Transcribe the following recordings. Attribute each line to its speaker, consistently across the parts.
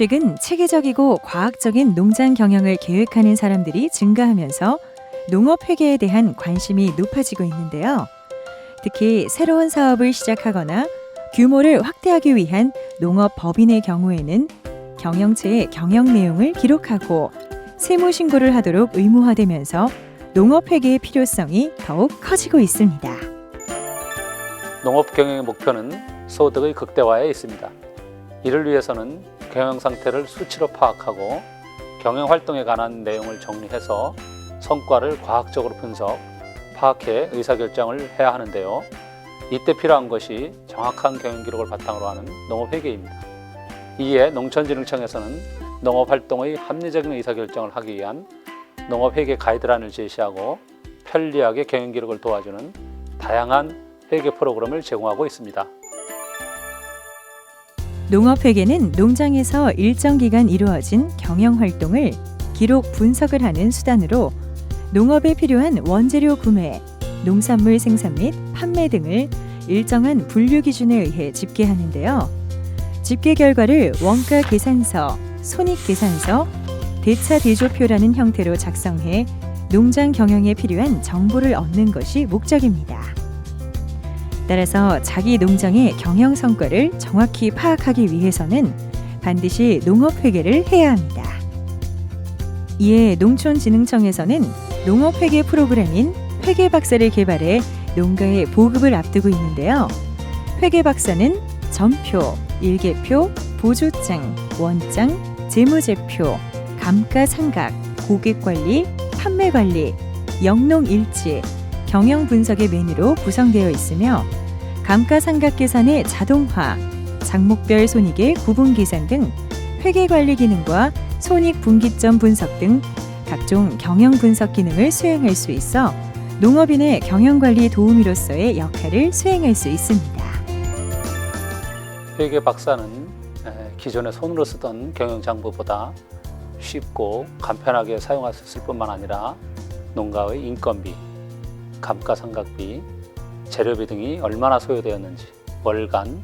Speaker 1: 최근 체계적이고 과학적인 농장 경영을 계획하는 사람들이 증가하면서 농업 회계에 대한 관심이 높아지고 있는데요. 특히 새로운 사업을 시작하거나 규모를 확대하기 위한 농업 법인의 경우에는 경영체의 경영 내용을 기록하고 세무 신고를 하도록 의무화되면서 농업 회계의 필요성이 더욱 커지고 있습니다.
Speaker 2: 농업 경영의 목표는 소득의 극대화에 있습니다. 이를 위해서는 경영 상태를 수치로 파악하고 경영 활동에 관한 내용을 정리해서 성과를 과학적으로 분석, 파악해 의사결정을 해야 하는데요. 이때 필요한 것이 정확한 경영 기록을 바탕으로 하는 농업 회계입니다. 이에 농촌진흥청에서는 농업 활동의 합리적인 의사결정을 하기 위한 농업 회계 가이드라인을 제시하고 편리하게 경영 기록을 도와주는 다양한 회계 프로그램을 제공하고 있습니다.
Speaker 1: 농업 회계는 농장에서 일정 기간 이루어진 경영 활동을 기록 분석을 하는 수단으로 농업에 필요한 원재료 구매, 농산물 생산 및 판매 등을 일정한 분류 기준에 의해 집계하는데요. 집계 결과를 원가 계산서, 손익 계산서, 대차 대조표라는 형태로 작성해 농장 경영에 필요한 정보를 얻는 것이 목적입니다. 따라서 자기 농장의 경영 성과를 정확히 파악하기 위해서는 반드시 농업 회계를 해야 합니다. 이에 농촌진흥청에서는 농업 회계 프로그램인 회계 박사를 개발해 농가에 보급을 앞두고 있는데요. 회계 박사는 전표, 일개표, 보조장, 원장, 재무제표, 감가상각, 고객관리, 판매관리, 영농일지, 경영 분석의 메뉴로 구성되어 있으며 감가상각 계산의 자동화, 장목별 손익의 구분 계산 등 회계 관리 기능과 손익 분기점 분석 등 각종 경영 분석 기능을 수행할 수 있어 농업인의 경영 관리 도우미로서의 역할을 수행할 수 있습니다.
Speaker 2: 회계 박사는 에, 기존에 손으로 쓰던 경영 장부보다 쉽고 간편하게 사용할 수 있을 뿐만 아니라 농가의 인건비, 감가상각비, 재료비 등이 얼마나 소요되었는지 월간,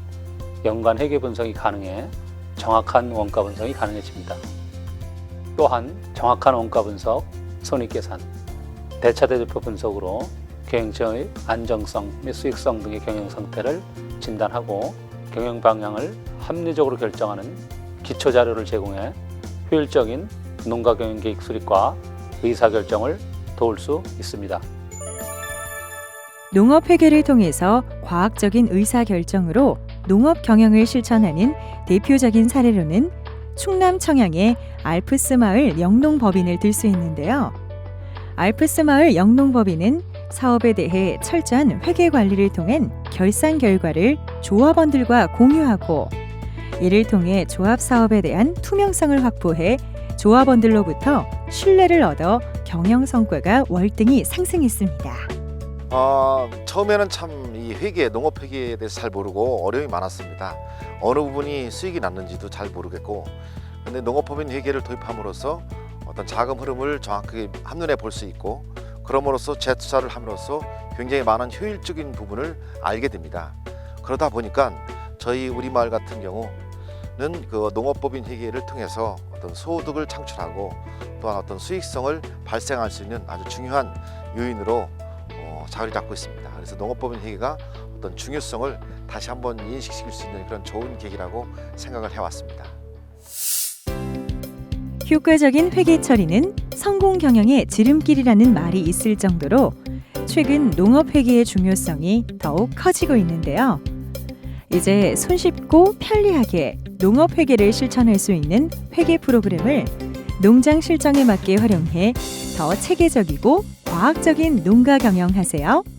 Speaker 2: 연간 회계 분석이 가능해 정확한 원가 분석이 가능해집니다. 또한 정확한 원가 분석, 손익 계산, 대차대조표 분석으로 경영체의 안정성 및 수익성 등의 경영 상태를 진단하고 경영 방향을 합리적으로 결정하는 기초 자료를 제공해 효율적인 농가 경영 계획 수립과 의사 결정을 도울 수 있습니다.
Speaker 1: 농업 회계를 통해서 과학적인 의사 결정으로 농업 경영을 실천하는 대표적인 사례로는 충남 청양의 알프스 마을 영농법인을 들 수 있는데요. 알프스 마을 영농법인은 사업에 대해 철저한 회계 관리를 통한 결산 결과를 조합원들과 공유하고 이를 통해 조합 사업에 대한 투명성을 확보해 조합원들로부터 신뢰를 얻어 경영 성과가 월등히 상승했습니다.
Speaker 3: 어, 처음에는 참 이 회계, 농업 회계에 대해서 잘 모르고 어려움이 많았습니다. 어느 부분이 수익이 났는지도 잘 모르겠고, 근데 농업법인 회계를 도입함으로써 어떤 자금 흐름을 정확하게 한눈에 볼 수 있고, 그럼으로써 재투자를 함으로써 굉장히 많은 효율적인 부분을 알게 됩니다. 그러다 보니까 저희 우리 마을 같은 경우는 그 농업법인 회계를 통해서 어떤 소득을 창출하고 또한 어떤 수익성을 발생할 수 있는 아주 중요한 요인으로 어, 자리 잡고 있습니다. 그래서 농업법인 회계가 어떤 중요성을 다시 한번 인식시킬 수 있는 그런 좋은 계기라고 생각을 해왔습니다.
Speaker 1: 효과적인 회계 처리는 성공 경영의 지름길이라는 말이 있을 정도로 최근 농업 회계의 중요성이 더욱 커지고 있는데요. 이제 손쉽고 편리하게 농업 회계를 실천할 수 있는 회계 프로그램을 농장 실정에 맞게 활용해 더 체계적이고 과학적인 농가 경영하세요.